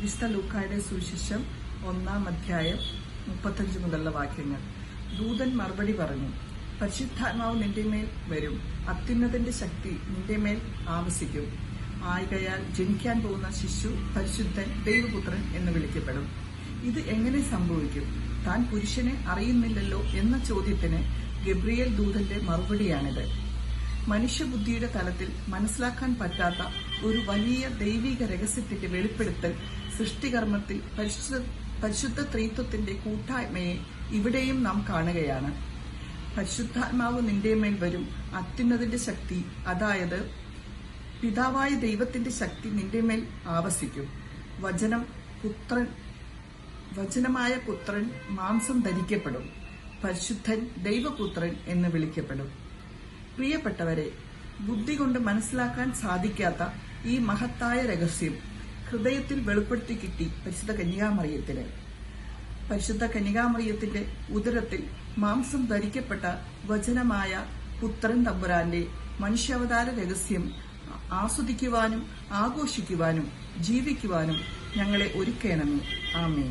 വിശുദ്ധ ലൂക്കായുടെ സുവിശേഷം ഒന്നാം അധ്യായം മുപ്പത്തഞ്ച് മുതലുള്ള വാക്യങ്ങൾ. ദൂതൻ മറുപടി പറഞ്ഞു പരിശുദ്ധാത്മാവ് നിന്റെ മേൽ വരും. അത്യുന്നതന്റെ ശക്തി നിന്റെ മേൽ ആവസിക്കും. ആയികയാൽ ജനിക്കാൻ പോകുന്ന ശിശു പരിശുദ്ധൻ ദൈവപുത്രൻ എന്ന് വിളിക്കപ്പെടും. ഇത് എങ്ങനെ സംഭവിക്കും? താൻ പുരുഷനെ അറിയുന്നില്ലല്ലോ എന്ന ചോദ്യത്തിന് ഗബ്രിയേൽ ദൂതന്റെ മറുപടിയാണിത്. മനുഷ്യബുദ്ധിയുടെ തലത്തിൽ മനസ്സിലാക്കാൻ പറ്റാത്ത ഒരു വലിയ ദൈവിക രഹസ്യത്തിന്റെ വെളിപ്പെടുത്തൽ സൃഷ്ടികർമ്മത്തിൽ പരിശുദ്ധ പരിശുദ്ധ ത്രീത്വത്തിന്റെ കൂട്ടായ്മയെ ഇവിടെയും നാം കാണുകയാണ്. പരിശുദ്ധാത്മാവ് നിന്റെ മേൽ വരും അത്യുന്നതിന്റെ ശക്തി അതായത് പിതാവായ ദൈവത്തിന്റെ ശക്തി നിന്റെ മേൽ ആവസിക്കും. വചനം പുത്രൻ വചനമായ പുത്രൻ മാംസം ധരിക്കപ്പെടും. പരിശുദ്ധൻ ദൈവപുത്രൻ എന്ന് വിളിക്കപ്പെടും. പ്രിയപ്പെട്ടവരെ ബുദ്ധി കൊണ്ട് മനസ്സിലാക്കാൻ സാധിക്കാത്ത ഈ മഹത്തായ രഹസ്യം ഹൃദയത്തിൽ വെളിപ്പെടുത്തി കിട്ടി പരിശുദ്ധ കന്യാമറിയത്തിന് പരിശുദ്ധ കന്യകാമറിയത്തിന്റെ ഉദരത്തിൽ മാംസം ധരിക്കപ്പെട്ട വചനമായ പുത്രൻ തമ്പുരാന്റെ മനുഷ്യാവതാര രഹസ്യം ആസ്വദിക്കുവാനും ആഘോഷിക്കുവാനും ജീവിക്കുവാനും ഞങ്ങളെ ഒരുക്കണമേ. ആമേ